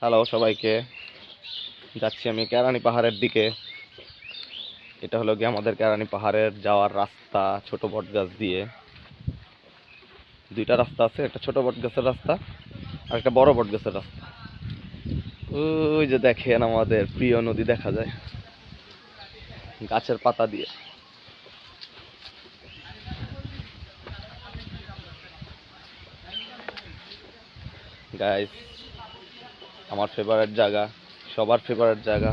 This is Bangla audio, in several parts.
হ্যালো সবাইকে। যাচ্ছি আমি কেরানি পাহাড়ের দিকে। এটা হলো গিয়ে আমাদের কেরানি পাহাড়ের যাওয়ার রাস্তা, ছোট বট গাছ দিয়ে। দুইটা রাস্তা আছে, একটা ছোট বট গাছের রাস্তা আর একটা বড় বট গাছের রাস্তা। ওই যে দেখেন আমাদের প্রিয় নদী দেখা যায়, গাছের পাতা দিয়ে। গাইস আমার ফেভারিট জায়গা, সবার ফেভারিট জায়গা।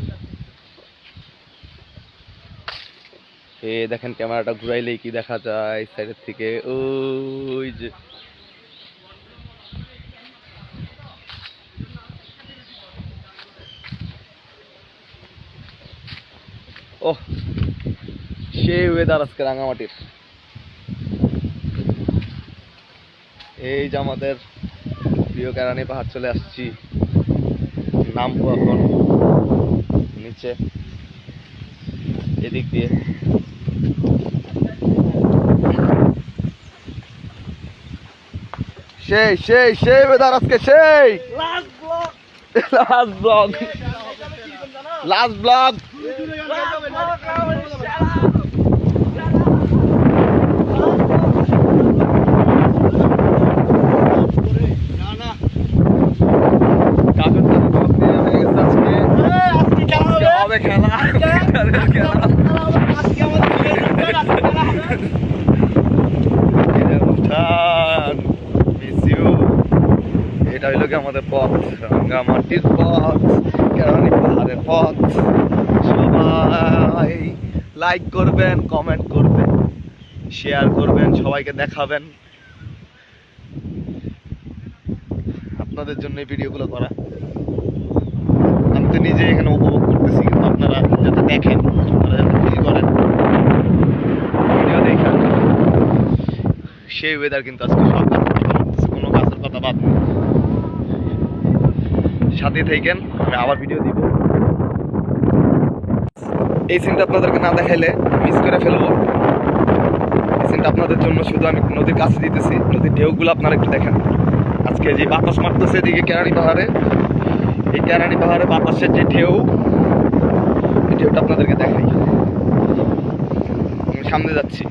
এ দেখেন ক্যামেরাটা ঘুরাইলেই কি দেখা যায় সাইডের থেকে, ওই যে। ওহ, সেই ওয়েদার আজকে রাঙামাটির। এই যে আমাদের প্রিয় কেরানি পাহাড় চলে আসছি। নামবো এখন নিচে এদিক দিয়ে। সেই সেই সেই বেদার আজকে সেই। লাস্ট ব্লগ লাস্ট ব্লগ কাগজ ব্লগ দিয়ে হয়ে গেছে আজকে আজকে হবে খেলা। এটা হইল কি আমাদের পথ, রাঙ্গামাটির পথ কেরানি পাহাড়ের পথ। সবাই লাইক করবেন কমেন্ট করবেন শেয়ার করবেন, সবাইকে দেখাবেন। আপনাদের জন্য এই ভিডিওগুলো করা। আমি তো নিজে এখানে উপভোগ করতেছি। আপনারা যাতে দেখেন আপনারা যাতে ফিল করেন। ভিডিও দেখেন সেই ওয়েদার কিন্তু আজকে সব কোনো গাছের কথা বাদ সাথে থাকেন আমি আবার ভিডিও দিব। এই সিনটা আপনাদেরকে না দেখাইলে মিস করে ফেলব। এই সিনটা আপনাদের জন্য শুধু আমি নদীর কাছে দিতেছি নদীর ঢেউগুলো আপনারা একটু দেখেন। আজকে যে বাতাস মারতেছে এদিকে কেরানি পাহাড়ে এই কেরানি পাহাড়ে বাতাসের যে ঢেউ এই ঢেউটা আপনাদেরকে দেখাই আমি সামনে যাচ্ছি।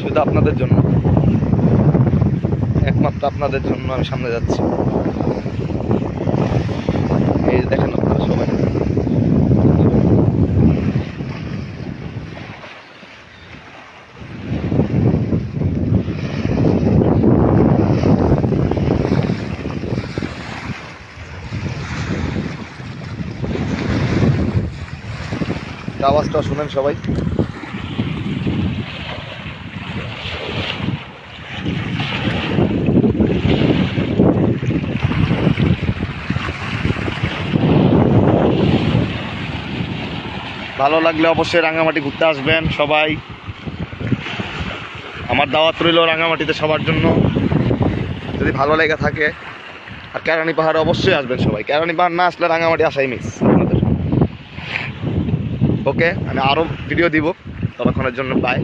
শুধু আপনাদের জন্য। একমাত্র আপনাদের জন্য আমি সামনে যাচ্ছি এই যে দেখেন আপনারা সবাই আওয়াজটা শুনেন সবাই। ভালো লাগলে অবশ্যই রাঙামাটি ঘুরতে আসবেন সবাই। আমার দাওয়াত রইল রাঙামাটিতে সবার জন্য। যদি ভালো লেগে থাকে, আর কেরানি পাহাড়ে অবশ্যই আসবেন সবাই। কেরানি পাহাড় না আসলে রাঙামাটি আসাই মিস। ওকে আমি আরও ভিডিও দিব ততক্ষণের জন্য বাই